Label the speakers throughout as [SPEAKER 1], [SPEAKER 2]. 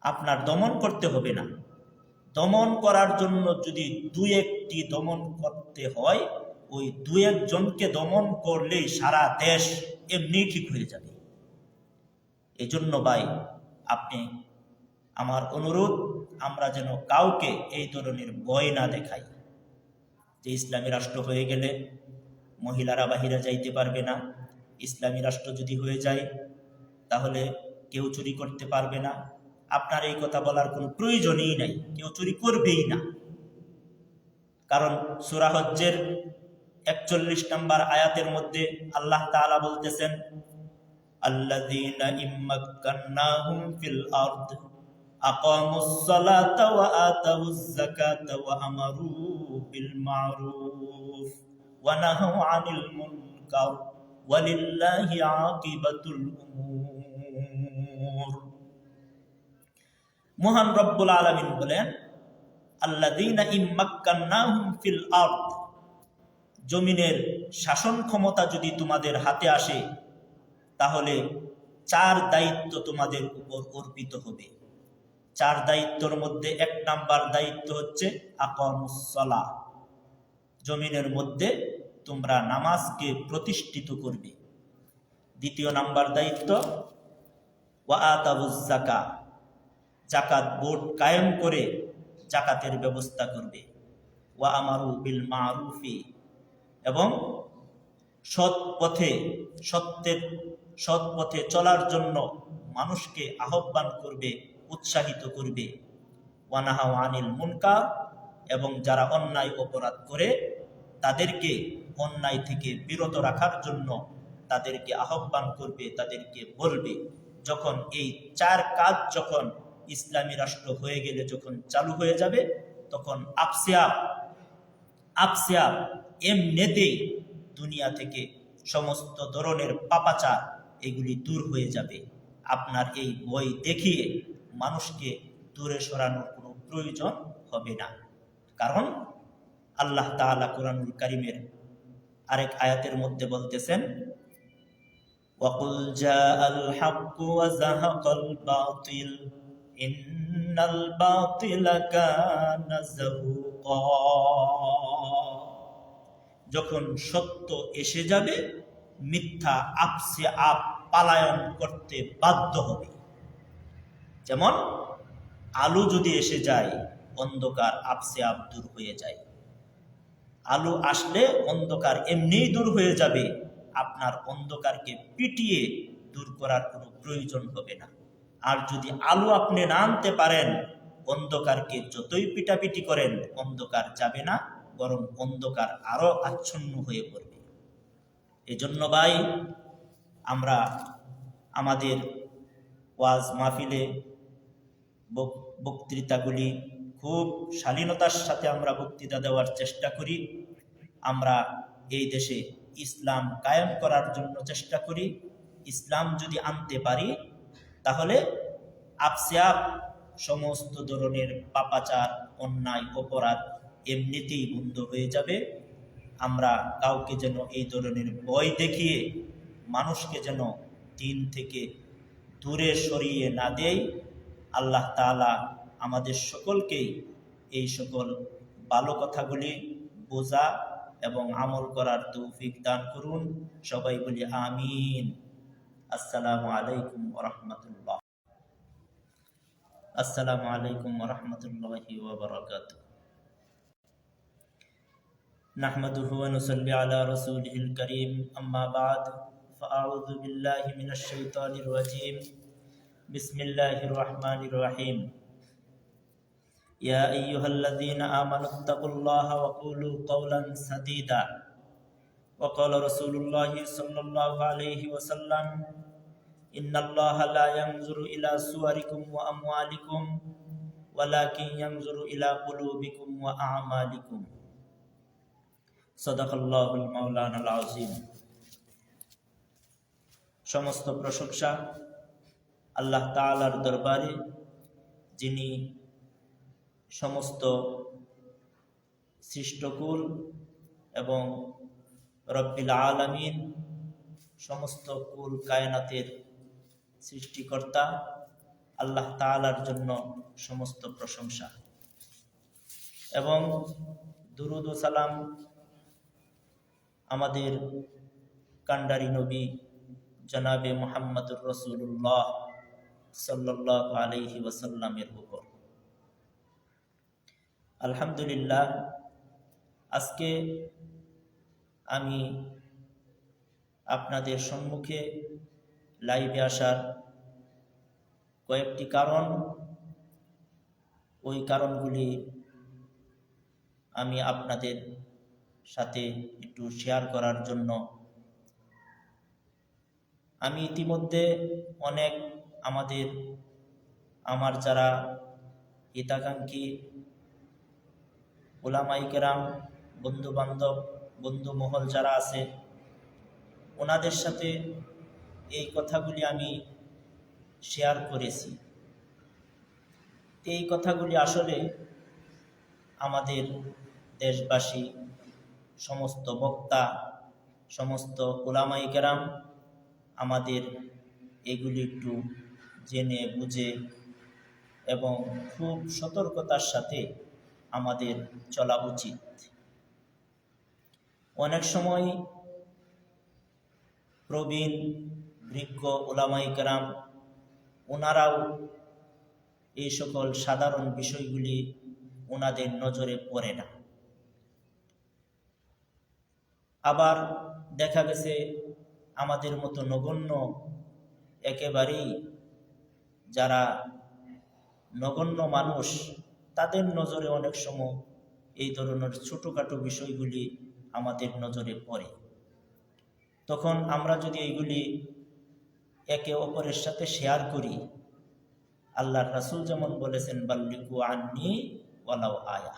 [SPEAKER 1] আপনার দমন করতে হবে না। দমন করার জন্য যদি দু একটি দমন করতে হয়, ওই দু একজনকে দমন করলেই সারা দেশ এমনি ঠিক হয়ে যাবে। এই জন্য ভাই, আপনি আমার অনুরোধ, আমরা যেন কাউকে এই ধরনের ভয় না দেখাই। যে ইসলামী রাষ্ট্র হয়ে গেলে মহিলারা বাহিরে যাইতে পারবে না। ইসলামী রাষ্ট্র যদি হয়ে যায়, তাহলে কেউ চুরি করতে পারবে না। আপনার এই কথা বলার কোনো প্রয়োজনই নাই। কেউ চুরি করবেই না। কারণ সুরাহজ্জের একচল্লিশ নম্বর আয়াতের মধ্যে আল্লাহ তাআলা বলতেছেন, আল্লাযীনা ইম্মাক্কান্নাহুম ফিল আরদ, আকামুস সালাতা ওয়া আতাউজ যাকাতা ওয়া আমারু বিল মা'রুফ ওয়া নাহাউ আনিল মুনকার মহান রব্বুল আলামিন বলেন ফিল আরদ জমিনের শাসন ক্ষমতা যদি তোমাদের হাতে আসে, তাহলে চার দায়িত্ব তোমাদের উপর অর্পিত হবে। চার দায়িত্বর মধ্যে এক নাম্বার দায়িত্ব হচ্ছে আকমুসলা জমিনের মধ্যে তোমরা নামাজকে প্রতিষ্ঠিত করবে। দ্বিতীয় নাম্বার দায়িত্ব ওয়াতাবুজাকা জাকাত বোর্ড কায়েম করে জাকাতের ব্যবস্থা করবে। ওয়া আমারু বিল মারুফি। এবং সৎ পথে, সত্যের, সৎ পথে চলার জন্য মানুষকে আহ্বান করবে, উৎসাহিত করবে। ওয়ানাহাও আনিল মুনকা এবং যারা অন্যায় অপরাধ করে, তাদেরকে অন্যায় থেকে বিরত রাখার জন্য তাদেরকে আহ্বান করবে, তাদেরকে বলবে। যখন এই চার কাজ যখন ইসলামী রাষ্ট্র হয়ে গেলে যখন চালু হয়ে যাবে তখন আপসিয়াপ আপসিয়াপ এমনিতেই দুনিয়া থেকে সমস্ত ধরনের পাপাচার এগুলি দূর হয়ে যাবে আপনার এই বই দেখিয়ে মানুষকে দূরে সরানোর কোনো প্রয়োজন হবে না কারণ আল্লাহ তাআলা কোরআনুল কারিমের আরেক আয়াতের মধ্যে বলতেছেন وقل جاء الحق وزهق الباطل যখন সত্য এসে যাবে, মিথ্যা আপসে আপ পালায়ন করতে বাধ্য হবে। যেমন, আলু যদি এসে যায়, অন্ধকার আপসে আপ দূর হয়ে যায়। আলু আসলে অন্ধকার এমনিই দূর হয়ে যাবে, আপনার অন্ধকারকে পিটিয়ে দূর করার কোনো প্রয়োজন হবে না। আর যদি আলো আপনি না আনতে পারেন, অন্ধকারকে যতই পিটাপিটি করেন, অন্ধকার যাবে না, বরং অন্ধকার আরও আচ্ছন্ন হয়ে পড়বে। এজন্য ভাই, আমরা আমাদের ওয়াজ মাহফিলে বক- বক্তৃতাগুলি খুব শালীনতার সাথে আমরা বক্তৃতা দেওয়ার চেষ্টা করি। আমরা এই দেশে ইসলাম কায়েম করার জন্য চেষ্টা করি। ইসলাম যদি আনতে পারি তাহলে আপসে আপ সমস্ত ধরনের পাপাচার, অন্যায়, অপরাধ এমনিতেই বন্ধ হয়ে যাবে। আমরা কাউকে যেন এই ধরনের ভয় দেখিয়ে মানুষকে যেন দিন থেকে দূরে সরিয়ে না দেয় আল্লাহ তাআলা আমাদের সকলকেই এই সকল ভালো কথাগুলি বোঝা এবং আমল করার তৌফিক দান করুন। সবাই বলি আমিন। আসসালামু আলাইকুম রহমতুল্লাহ আসসালামু আলাইকুম রহমতুল্লাহি ওবরাকাতুহ نحمده ونصلي على رسوله الكريم أما بعد فأعوذ بالله من الشيطان الرجيم بسم الله الرحمن الرحيم يا أيها الذين آمنوا اتقوا الله وقولوا قولا سديدا وقال رسول الله صلى الله عليه وسلم إن الله لا ينظر إلى صوركم وأموالكم ولكن ينظر إلى قلوبكم وأعمالكم সদাকাল্লাহুল মাওলানাল আযীম সমস্ত প্রশংসা আল্লাহ তাআলার দরবারে যিনি সমস্ত সৃষ্টকুল এবং রব্বিল আলামিন সমস্ত কুল কায়নাতের সৃষ্টিকর্তা, আল্লাহ তালার জন্য সমস্ত প্রশংসা। এবং দুরুদ সালাম আমাদের কান্ডারি নবী জনাবে মোহাম্মদুর রসুল্লাহ সাল্লাহ আলহি ওয়াসাল্লামের উপর। আলহামদুলিল্লাহ, আজকে আমি আপনাদের সম্মুখে লাইভে আসার কয়েকটি কারণ। ওই কারণগুলি আমি আপনাদের সাথে একটু শেয়ার করার জন্য। আমি ইতিমধ্যে অনেক আমাদের, আমার যারা হিতাকাঙ্ক্ষী ওলামাই কেরাম বন্ধু বান্ধব বন্ধু মহল যারা আছে, ওনাদের সাথে এই কথাগুলি আমি শেয়ার করেছি। এই কথাগুলি আসলে আমাদের দেশবাসী, সমস্ত বক্তা, সমস্ত ওলামাই কেরাম আমাদের এগুলি একটু জেনে, বুঝে এবং খুব সতর্কতার সাথে আমাদের চলা উচিত। অনেক সময় প্রবীণ বৃক্ষ ওলামাই কেরাম, ওনারাও এই সকল সাধারণ বিষয়গুলি ওনাদের নজরে পড়ে না। আবার দেখা গেছে আমাদের মতো নগণ্য একেবারেই যারা নগণ্য মানুষ, তাদের নজরে অনেক সময় এই ধরনের ছোটোখাটো বিষয়গুলি আমাদের নজরে পড়ে। তখন আমরা যদি এইগুলি একে অপরের সাথে শেয়ার করি। আল্লাহ রাসুল যেমন বলেছেন বাল্লিকু আন্নি ওয়ালাও আয়া।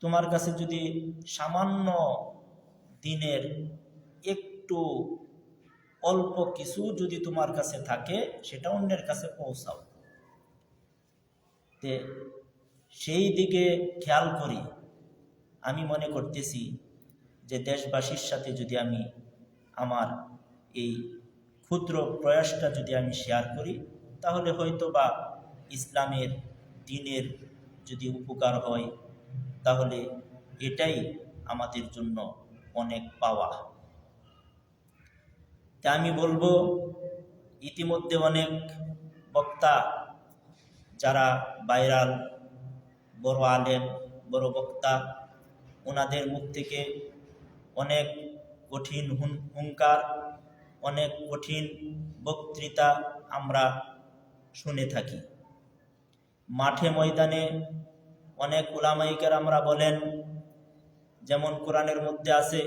[SPEAKER 1] তোমার কাছে যদি সামান্য দিনের একটু অল্প কিছু যদি তোমার কাছে থাকে, সেটা অন্যের কাছে পৌঁছাও। তে সেই দিকে খেয়াল করি। আমি মনে করতেছি যে দেশবাসীর সাথে যদি আমি আমার এই ক্ষুদ্র প্রয়াসটা যদি আমি শেয়ার করি, তাহলে হয়তো বা ইসলামের দিনের যদি উপকার হয়, তাহলে এটাই আমাদের জন্য অনেক পাওয়া। তা আমি বলব, ইতিমধ্যে অনেক বক্তা, যারা ভাইরাল, বড় আলেম, বড় বক্তা ওনাদের মুখ থেকে অনেক কঠিন হুঙ্কার অনেক কঠিন বক্তৃতা আমরা শুনে থাকি। মাঠে ময়দানে অনেক উলামাইকার আমরা বলেন, যেমন কোরআনের মধ্যে আছে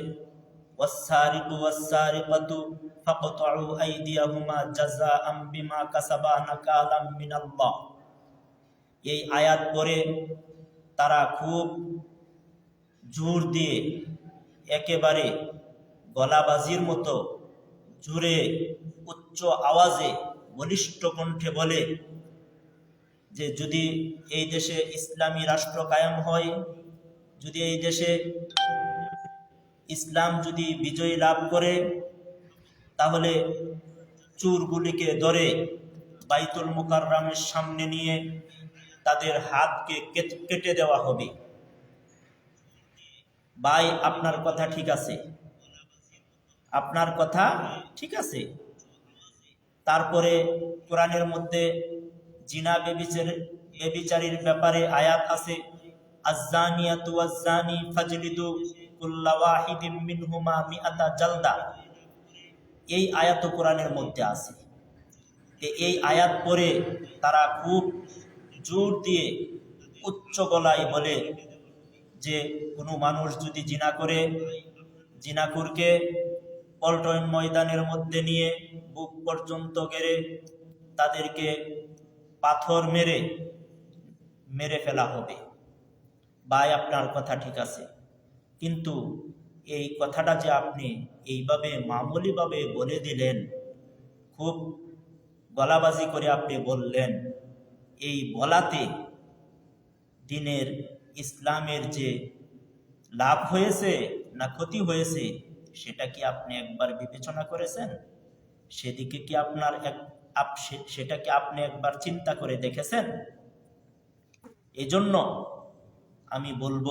[SPEAKER 1] ওয়াসারিকু ওয়াসারিকাতু ফাকতাউ আইদিয়াহুমা জাযাআম বিমা কাসাবা নাকালাম মিনাল্লাহ। এই আয়াত পড়ে তারা খুব জোর দিয়ে একেবারে গলাবাজির মতো জোরে, উচ্চ আওয়াজে বলিষ্ঠ কণ্ঠে বলে যে, যদি এই দেশে ইসলামী রাষ্ট্র কায়েম হয়, যদি এই দেশে ইসলাম যদি বিজয় লাভ করে, তাহলে চুরগুলিকে ধরে বাইতুল মুকাররামের সামনে নিয়ে তাদের হাতকে কেটে দেওয়া হবে। ভাই, আপনার কথা ঠিক আছে। আপনার কথা ঠিক আছে। তারপরে কোরআনের মধ্যে জিনা বেবিচার বেবিচারীর ব্যাপারে আয়াত আছে, আজ্জানিয়াতু আজ্জানি ফাজলিদু কুল্লা ওয়াহিদিম মিনহুমা মিআতা জালদা। এই আয়াত কোরআনের মধ্যে আছে। এই আয়াত পরে তারা খুব জোর দিয়ে উচ্চ গলায় বলে যে, কোনো মানুষ যদি জিনা করে জিনাকুরকে পল্টন ময়দানের মধ্যে নিয়ে বুক পর্যন্ত গেড়ে তাদেরকে পাথর মেরে মেরে ফেলা হবে। ভাই, আপনার কথা ঠিক আছে। কিন্তু এই কথাটা যে আপনি এইভাবে, মামুলিভাবে বলে দিলেন, খুব গলাবাজি করে আপনি বললেন, এই বলাতে দিনের ইসলামের যে লাভ হয়েছে না ক্ষতি হয়েছে সেটা কি আপনি একবার বিবেচনা করেছেন? সেদিকে কি আপনার এক, আপ, সে- সেটাকে আপনি একবার চিন্তা করে দেখেছেন? এজন্য আমি বলব,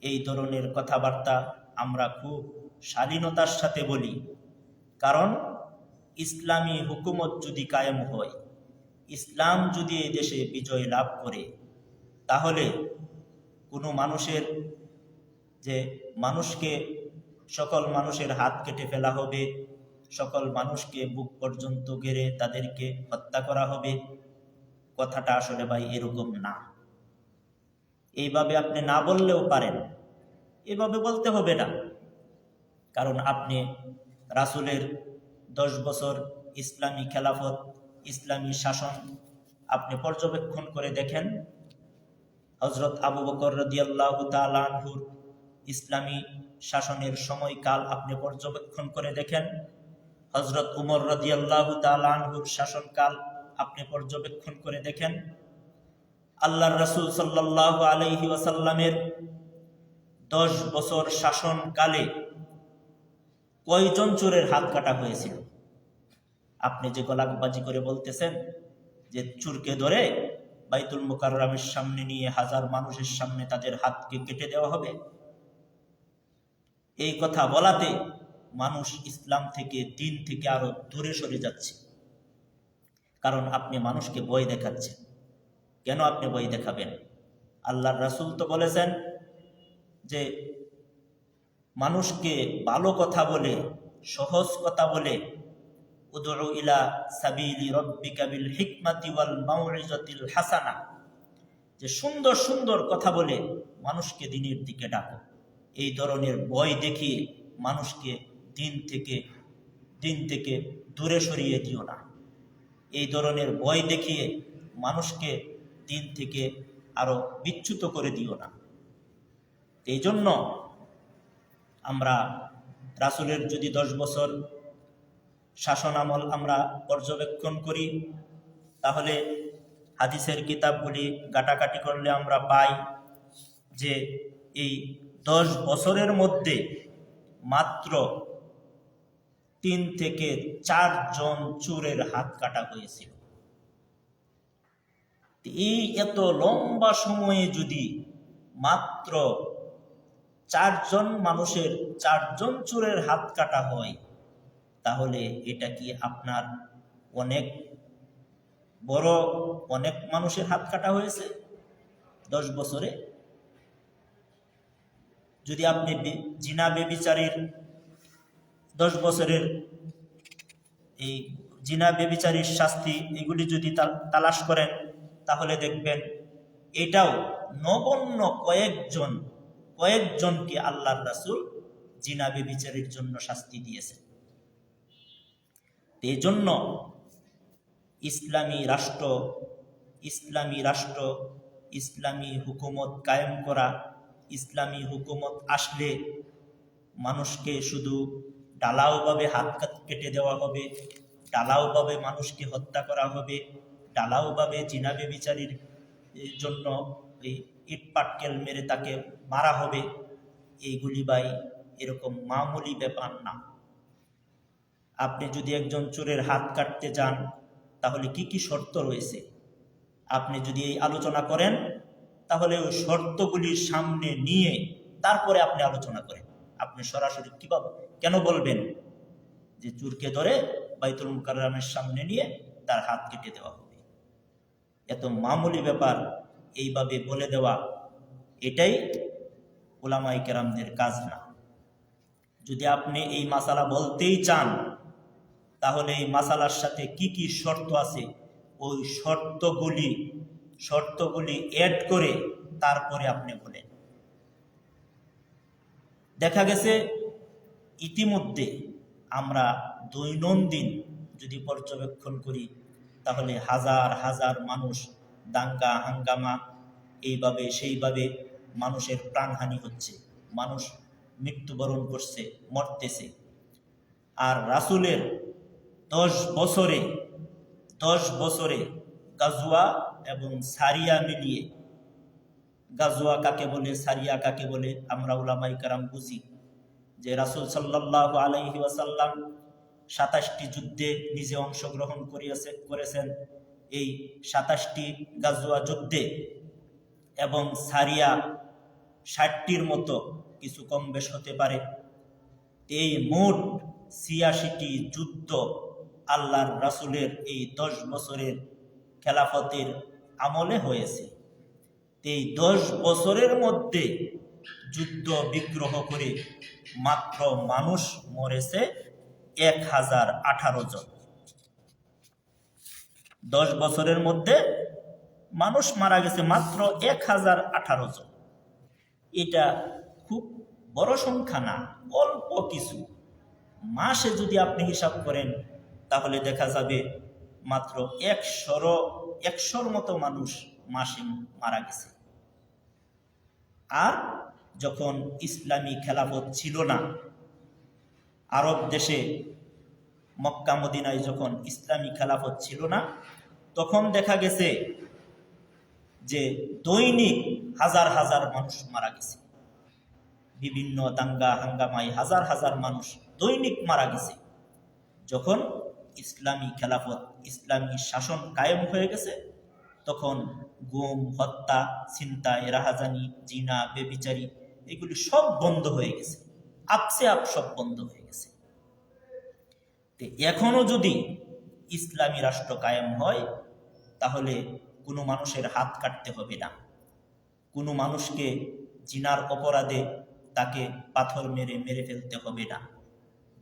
[SPEAKER 1] এই ধরনের কথাবার্তা আমরা খুব শালীনতার সাথে বলি। কারণ ইসলামী হুকুমত যদি কায়েম হয়, ইসলাম যদি এই দেশে বিজয় লাভ করে, তাহলে কোনো মানুষের যে মানুষকে সকল মানুষের হাত কেটে ফেলা হবে। সকল মানুষকে বুক পর্যন্ত গেড়ে তাদেরকে হত্যা করা হবে। কথাটা আসলে ভাই এরকম না। এইভাবে আপনি না বললেও পারেন। এভাবে বলতে হবে না। কারণ আপনি রাসুলের দশ বছর ইসলামী খেলাফত, ইসলামী শাসন আপনি পর্যবেক্ষণ করে দেখেন। হজরত আবু বকর রদিয়াল্লাহ তালানহুর ইসলামী শাসনের সময়কাল আপনি পর্যবেক্ষণ করে দেখেন। হজরত উমর রদিয়াল্লাহ তালানহুর শাসনকাল আপনি পর্যবেক্ষণ করে দেখেন। আল্লাহর রসুল সাল্লাহ আলহি ওয়াসাল্লামের দশ বছর শাসনকালে কয়জন চোরের হাত কাটা হয়েছিল আপনি যে গলাবাজি করে বলতেছেন যে চুরকে ধরে বাইতুল মোকাররামের সামনে নিয়ে হাজার মানুষের সামনে তাদের হাতকে কেটে দেওয়া হবে এই কথা বলাতে মানুষ ইসলাম থেকে, দিন থেকে আরও দূরে সরে যাচ্ছে। কারণ আপনি মানুষকে বই দেখাচ্ছেন। কেন আপনি বই দেখাবেন? আল্লাহর রাসুল তো বলেছেন যে, মানুষকে ভালো কথা বলে, সহজ কথা বলে, উদউ ইলা সাবিলি রব্বিকা বিল হিকমাতি ওয়াল হাসানা, যে সুন্দর সুন্দর কথা বলে মানুষকে দিনের দিকে ডাকো। এই ধরনের ভয় দেখিয়ে মানুষকে দিন থেকে দিন থেকে দূরে সরিয়ে দিও না। এই ধরনের ভয় দেখিয়ে মানুষকে দিন থেকে আরও বিচ্যুত করে দিও না। এই জন্য আমরা রাসুলের যদি দশ বছর শাসন আমল আমরা পর্যবেক্ষণ করি, তাহলে হাদিসের কিতাবগুলি গাটাকাটি করলে আমরা পাই যে এই দশ বছরের মধ্যে মাত্র তিন থেকে চারজন চোরের হাত কাটা হয়েছিল। এই এত লম্বা সময়ে যদি মাত্র চারজন মানুষের চারজন চোরের হাত কাটা হয়, তাহলে এটা কি আপনার অনেক বড় অনেক মানুষের হাত কাটা হয়েছে? দশ বছরে যদি আপনি জিনা বেবিচারীর দশ বছরের এই জিনা বেবিচারীর শাস্তি, এগুলি যদি তালাশ করেন, তাহলে দেখবেন এটাও নগণ্য কয়েকজন, কয়েকজনকে আল্লাহর রাসুল জিনা বেবিচারীর জন্য শাস্তি দিয়েছে এই জন্য ইসলামী রাষ্ট্র ইসলামী রাষ্ট্র, ইসলামী হুকুমত কায়েম করা ইসলামী হুকুমত আসলে মানুষকে শুধু ডালাওভাবে হাত কেটে দেওয়া হবে, ডালাওভাবে মানুষকে হত্যা করা হবে, ডালাওভাবে জিনাবে বিচারির জন্য এই ইট পাটকেল মেরে তাকে মারা হবে, এইগুলি বাই এরকম মামুলি ব্যাপার না। আপনি যদি একজন চোরের হাত কাটতে যান, তাহলে কি কি শর্ত রয়েছে? আপনি যদি এই আলোচনা করেন তাহলে ওই শর্তগুলির সামনে নিয়ে তারপরে আপনি আলোচনা করেন। আপনি সরাসরি কীভাবে কেন বলবেন? যে চুরকে ধরে বাইতুল মুকাররামের সামনে নিয়ে তার হাত কেটে দেওয়া হবে। এত মামুলি ব্যাপার, এইভাবে বলে দেওয়া, এটাই ওলামাই কেরামদের কাজ না। যদি আপনি এই মাসালা বলতেই চান, তাহলে এই মাসালার সাথে কি কি শর্ত আছে? ওই শর্তগুলি শর্তগুলি অ্যাড করে তারপরে আপনি বলেন। দেখা গেছে, ইতিমধ্যে আমরা দৈনন্দিন যদি পর্যবেক্ষণ করি, তাহলে হাজার হাজার মানুষ দাঙ্গা, হাঙ্গামা, এইভাবে সেইভাবে মানুষের প্রাণহানি হচ্ছে। মানুষ মৃত্যুবরণ করছে, মরতেছে। আর রাসুলের দশ বছরে দশ বছরে গাজুয়া এবং সারিয়া মিলিয়ে গাজুয়া কাকে বলে, সারিয়া কাকে বলে, আমরা ওলামাই কারাম বুঝি যে রাসুল সাল্লাহ আলাইহি ওয়াসাল্লাম সাতাশটি যুদ্ধে নিজে অংশগ্রহণ করিয়াছে, করেছেন। এই সাতাশটি গাজুয়া যুদ্ধে এবং সারিয়া ষাটটির মতো কিছু কম বেশ হতে পারে। এই মোট ছিয়াশিটি যুদ্ধ আল্লাহর রাসূলের এই দশ বছরের খেলাফতের আমলে হয়েছে। এই দশ বছরের মধ্যে যুদ্ধ বিগ্রহ করে মাত্র মানুষ মরেছে এক হাজার আঠারো জন। দশ বছরের মধ্যে মানুষ মারা গেছে মাত্র এক হাজার আঠারো জন। এটা খুব বড় সংখ্যা না, অল্প কিছু। মাসে যদি আপনি হিসাব করেন, তাহলে দেখা যাবে মাত্র একশোর একশোর মতো মানুষ মাসে মারা গেছে। আর যখন ইসলামী খেলাফত ছিল না, আরব দেশে মক্কা মদিনায় যখন ইসলামী খেলাফত ছিল না, তখন দেখা গেছে যে দৈনিক হাজার হাজার মানুষ মারা গেছে। বিভিন্ন দাঙ্গা হাঙ্গামায় হাজার হাজার মানুষ দৈনিক মারা গেছে। যখন ইসলামী খেলাফত ইসলামী শাসন কায়েম হয়ে গেছে, তখন গুম, হত্যা, ছিনতাই, রাহাজানি, জিনা, বেবিচারি এগুলি সব বন্ধ হয়ে গেছে, আপসে আপ সব বন্ধ হয়ে গেছে। এখনও যদি ইসলামী রাষ্ট্র কায়েম হয়, তাহলে কোনো মানুষের হাত কাটতে হবে না। কোনো মানুষকে জিনার অপরাধে তাকে পাথর মেরে মেরে ফেলতে হবে না।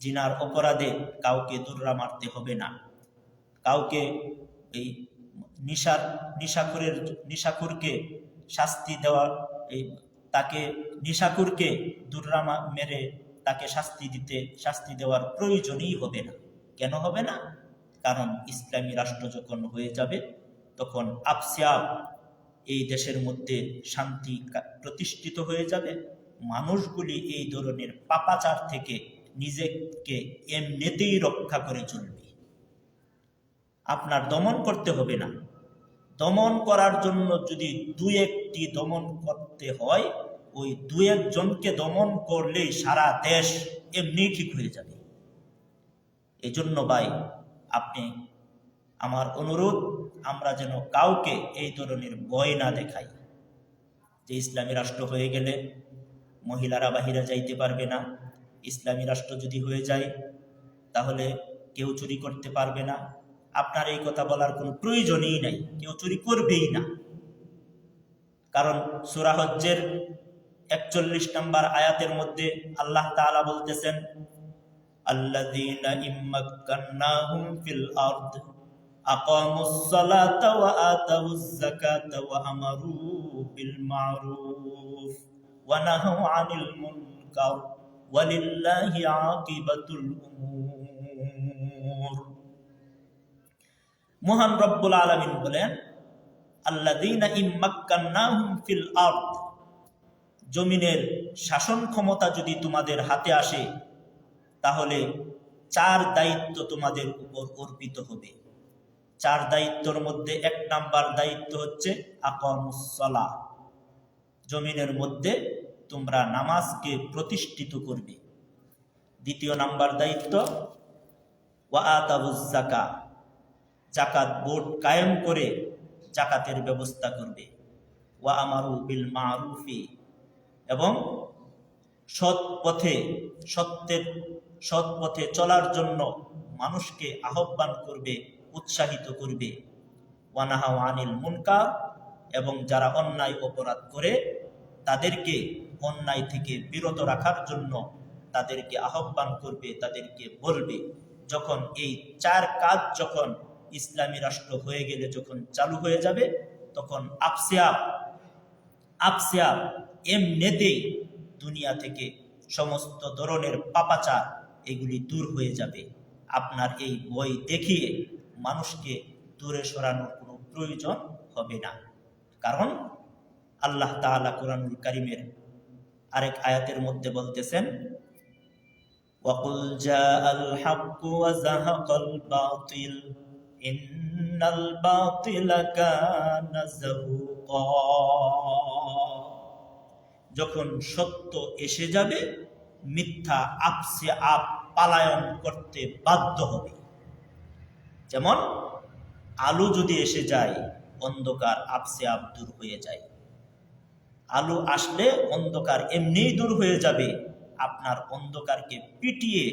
[SPEAKER 1] জিনার অপরাধে কাউকে দুর্রা মারতে হবে না। কাউকে এই নিশার নিশাখুরের, নিশাখুরকে শাস্তি দেওয়া, এই তাকে নিশাকুরকে দুর্রা মা- মেরে তাকে শাস্তি দিতে, শাস্তি দেওয়ার প্রয়োজনই হবে না। কেন হবে না? কারণ ইসলামী রাষ্ট্র যখন হয়ে যাবে, তখন আপসিয়াব এই দেশের মধ্যে শান্তি প্রতিষ্ঠিত হয়ে যাবে। মানুষগুলি এই ধরনের পাপাচার থেকে নিজেকে এমনিতেই রক্ষা করে চলবে। আপনার দমন করতে হবে না। দমন করার জন্য যদি দু একটি দমন করতে হয়, ওই দু একজনকে দমন করলেই সারা দেশ এমনি ঠিক হয়ে যাবে। এজন্য ভাই, আপনি আমার অনুরোধ, আমরা যেন কাউকে এই ধরনের ভয় না দেখাই। যে ইসলামী রাষ্ট্র হয়ে গেলে মহিলারা বাহিরে যাইতে পারবে না। ইসলামী রাষ্ট্র যদি হয়ে যায়, তাহলে কেউ চুরি করতে পারবে না। আপনার এই কথা বলার কোনো প্রয়োজনই নাই কেউ চুরি করবেই না কারণ সুরাহজ্জের একচল্লিশ নম্বর আয়াতের মধ্যে আল্লাহ তাআলা বলতেছেন الذين إن مكناهم في الأرض أقاموا الصلاة وآتوا الزكاة وأمروا بالمعروف ونهوا عن المنكر ولله عاقبة الأمور মহান রব্বুল আলমিন বলেন আল্লাদিনা ফিল আরদ জমিনের শাসন ক্ষমতা যদি তোমাদের হাতে আসে, তাহলে চার দায়িত্ব তোমাদের উপর অর্পিত হবে। চার দায়িত্বর মধ্যে এক নাম্বার দায়িত্ব হচ্ছে আকামুসলা জমিনের মধ্যে তোমরা নামাজকে প্রতিষ্ঠিত করবে। দ্বিতীয় নাম্বার দায়িত্ব, ওয়া আতাবুজ্জাকা জাকাত বোর্ড কায়েম করে জাকাতের ব্যবস্থা করবে। ওয়া আমারু বিল মারুফি। এবং সৎ পথে, সত্যের, সৎ পথে চলার জন্য মানুষকে আহ্বান করবে, উৎসাহিত করবে। ওয়ানাহা আনিল মুনকার। এবং যারা অন্যায় অপরাধ করে, তাদেরকে অন্যায় থেকে বিরত রাখার জন্য তাদেরকে আহ্বান করবে, তাদেরকে বলবে। যখন এই চার কাজ যখন ইসলামী রাষ্ট্র হয়ে গেলে যখন চালু হয়ে যাবে তখন আপসিয়াব আপসিয়াব এমনিতেই দুনিয়া থেকে সমস্ত ধরনের পাপাচার এগুলি দূর হয়ে যাবে আপনার এই বই দেখিয়ে মানুষকে দূরে সরানোর কোনো প্রয়োজন হবে না কারণ আল্লাহ তাআলা কোরআনুল কারিমের আরেক আয়াতের মধ্যে বলতেছেন وقل جاء الحق وزهق الباطل যখন সত্য এসে যাবে, মিথ্যা আপসে আপ পালায়ন করতে বাধ্য হবে। যেমন, আলু যদি এসে যায়, অন্ধকার আপসে আপ দূর হয়ে যায়। আলু আসলে অন্ধকার এমনিই দূর হয়ে যাবে। আপনার অন্ধকারকে পিটিয়ে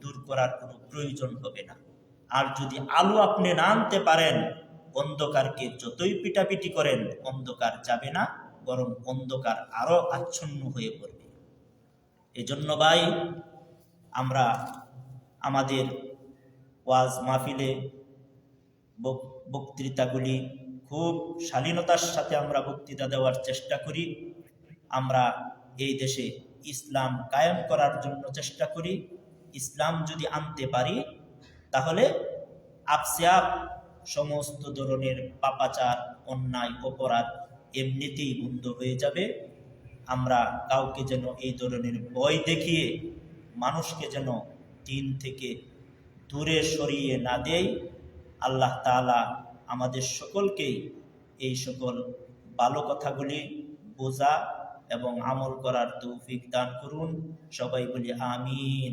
[SPEAKER 1] দূর করার কোনো প্রয়োজন হবে না। আর যদি আলো আপনি না আনতে পারেন, অন্ধকারকে যতই পিটাপিটি করেন, অন্ধকার যাবে না, বরং অন্ধকার আরও আচ্ছন্ন হয়ে পড়বে। এজন্য ভাই, আমরা আমাদের ওয়াজ মাহফিলে বক- বক্তৃতাগুলি খুব শালীনতার সাথে আমরা বক্তৃতা দেওয়ার চেষ্টা করি। আমরা এই দেশে ইসলাম কায়েম করার জন্য চেষ্টা করি। ইসলাম যদি আনতে পারি তাহলে আপসে আপ সমস্ত ধরনের পাপাচার, অন্যায়, অপরাধ এমনিতেই বন্ধ হয়ে যাবে। আমরা কাউকে যেন এই ধরনের ভয় দেখিয়ে মানুষকে যেন দিন থেকে দূরে সরিয়ে না দেয় আল্লাহ তাআলা আমাদের সকলকেই এই সকল ভালো কথাগুলি বোঝা এবং আমল করার তৌফিক দান করুন। সবাই বলি আমিন।